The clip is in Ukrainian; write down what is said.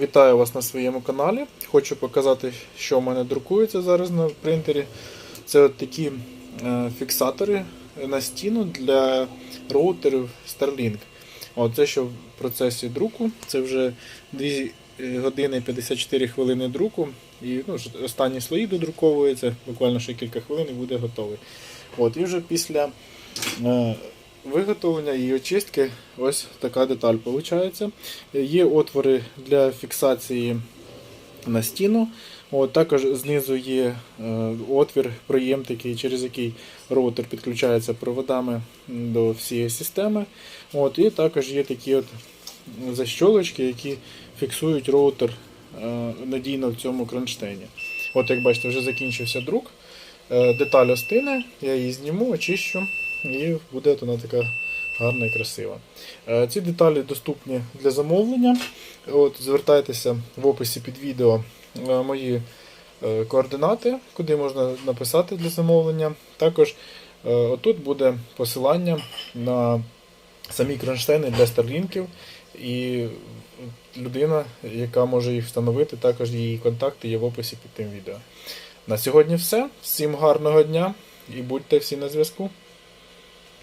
Вітаю вас на своєму каналі. Хочу показати, що в мене друкується зараз на принтері. Це от такі е, фіксатори на стіну для роутерів Starlink. От це що в процесі друку. Це вже 2 години 54 хвилини друку. І ну, останні слої додруковуються, буквально ще кілька хвилин і буде готовий. От, і вже після е, виготовлення і очистки ось така деталь виходить. Є отвори для фіксації на стіну. От, також знизу є е, отвір, проєм такий, через який роутер підключається проводами до всієї системи. От, і також є такі от защолочки, які фіксують роутер е, надійно в цьому кронштейні. От, як бачите, вже закінчився друк. Е, Деталь остине, я її зніму, очищу і буде вона така гарна і красива. Е, Ці деталі доступні для замовлення. От, Звертайтеся в описі під відео е, мої координати, куди можна написати для замовлення. Також отут буде посилання на самі кронштейни для старлінків. І людина, яка може їх встановити, також її контакти є в описі під тим відео. На сьогодні все. Всім гарного дня і будьте всі на зв'язку.